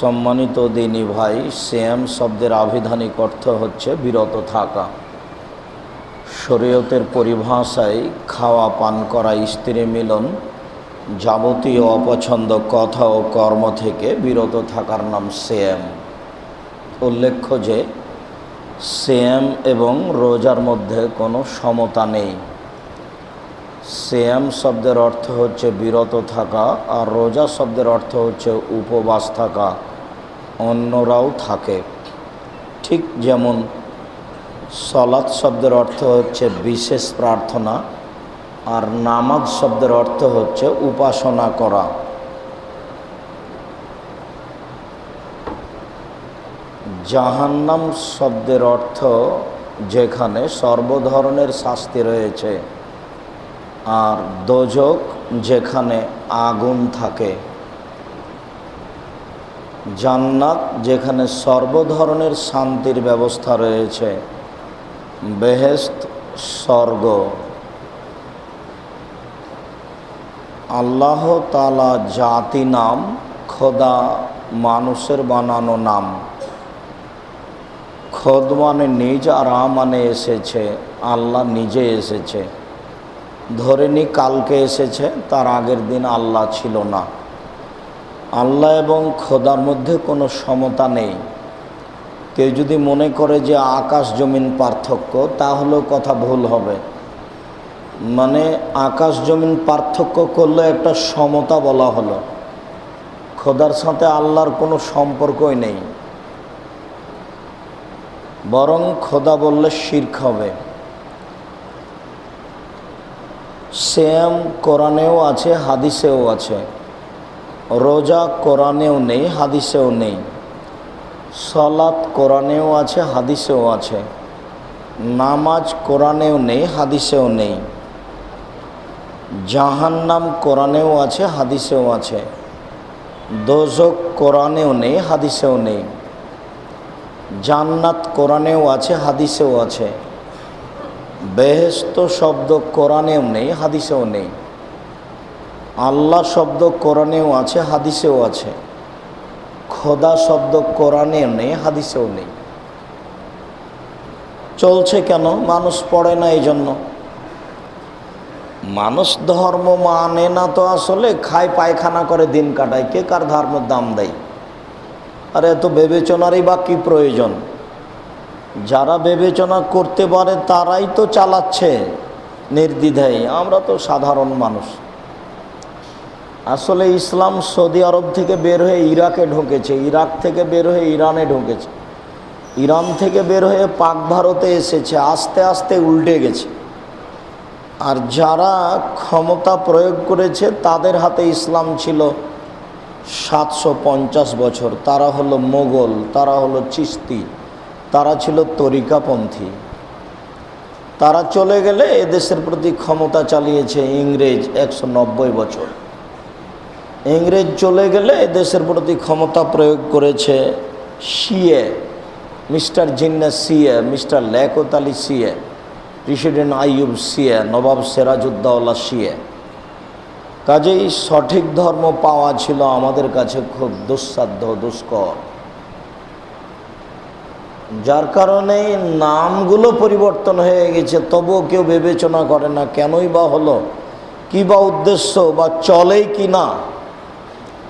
সম্মানিত দিনী ভাই সেম শব্দের আবিধানিক অর্থ হচ্ছে বিরত থাকা। শরীয়তের পরিভাষায় খাওয়া, পান করা, স্ত্রী মিলন যাবতীয় অপছন্দ, কথা ও কর্ম থেকে বিরত থাকার নাম সেম উল্লেখ্য যে সেম এবং রোজার মধ্যে কোনো সমতা নেই। সেম শব্দের অর্থ হচ্ছে বিরত থাকা আর রোজা শব্দের অর্থ হচ্ছে উপবাস থাকা, অন্যরাও থাকে। ঠিক যেমন সলাৎ শব্দের অর্থ হচ্ছে বিশেষ প্রার্থনা আর নামাজ শব্দের অর্থ হচ্ছে উপাসনা করা। জাহান্নাম শব্দের অর্থ যেখানে সর্বধরনের শাস্তি রয়েছে। আর দোজক যেখানে আগুন থাকে। জান্নাত যেখানে সর্বধরনের শান্তির ব্যবস্থা রয়েছে। বেহেস্ত স্বর্গ। আল্লাহ তালা জাতি নাম, খোদা মানুষের বানানো নাম। খোদ মানে নিজ আর মানে এসেছে, আল্লাহ নিজে এসেছে। ধরে নি কালকে এসেছে, তার আগের দিন আল্লাহ ছিল না। আল্লাহ এবং খোদার মধ্যে কোনো সমতা নেই। কেউ যদি মনে করে যে আকাশ জমিন পার্থক্য তাহলেও কথা ভুল হবে। মানে আকাশ জমিন পার্থক্য করলে একটা সমতা বলা হলো। খোদার সাথে আল্লাহর কোনো সম্পর্কই নেই। বরং খোদা বললে শির্ক হবে। শ্যাম কোরআনেও আছে, হাদিসেও আছে। রোজা কোরআনেও নেই, হাদিসেও নেই। সলাৎ কোরআনেও আছে, হাদিসেও আছে। নামাজ কোরআনেও নেই, হাদিসেও নেই। জাহান্নাম কোরআনেও আছে, হাদিসেও আছে। দোজক কোরআনেও নেই, হাদিসেও নেই। জান্নাত কোরআনেও আছে, হাদিসেও আছে। বেহেস্ত শব্দ কোরআনেও নেই, হাদিসেও নেই। আল্লাহ শব্দ কোরআনেও আছে, হাদিসেও আছে। খোদা শব্দ কোরআনেও নেই, হাদিসেও নেই। চলছে কেন? মানুষ পড়ে না এই জন্য মানুষ ধর্ম মানে না তো আসলে খায়, পায়খানা করে, দিন কাটায়। কে কার ধর্মের দাম দেয়? আর এত বিবেচনারই বা কী প্রয়োজন? যারা বিবেচনা করতে পারে তারাই তো চালাচ্ছে নির্দ্বিধায়। আমরা তো সাধারণ মানুষ। আসলে ইসলাম সৌদি আরব থেকে বের হয়ে ইরাকে ঢুকেছে। ইরাক থেকে বের হয়ে ইরানে ঢুকেছে। ইরান থেকে বের হয়ে পাক ভারতে এসেছে। আস্তে আস্তে উল্টে গেছে। আর যারা ক্ষমতা প্রয়োগ করেছে, তাদের হাতে ইসলাম ছিল সাতশো পঞ্চাশ বছর। তারা হলো মোগল, তারা হলো চিস্তি। তারা ছিল তরিকাপন্থী। তারা চলে গেলে এদেশের প্রতি ক্ষমতা চালিয়েছে ইংরেজ একশো নব্বই বছর। ইংরেজ চলে গেলে এদেশের প্রতি ক্ষমতা প্রয়োগ করেছে সিএ মিস্টার জিন্না সিএ মিস্টার লেকত আলী সিএ প্রেসিডেন্ট আইয়ুব সিএ নবাব সেরাজউদ্দৌলা সিএ কাজেই সঠিক ধর্ম পাওয়া ছিল আমাদের কাছে খুব দুঃসাধ্য দুষ্কর। যার কারণে নামগুলো পরিবর্তন হয়ে গেছে, তবুও কেউ বিবেচনা করে না কেনই বা হলো, কী বা উদ্দেশ্য বা চলেই কি না।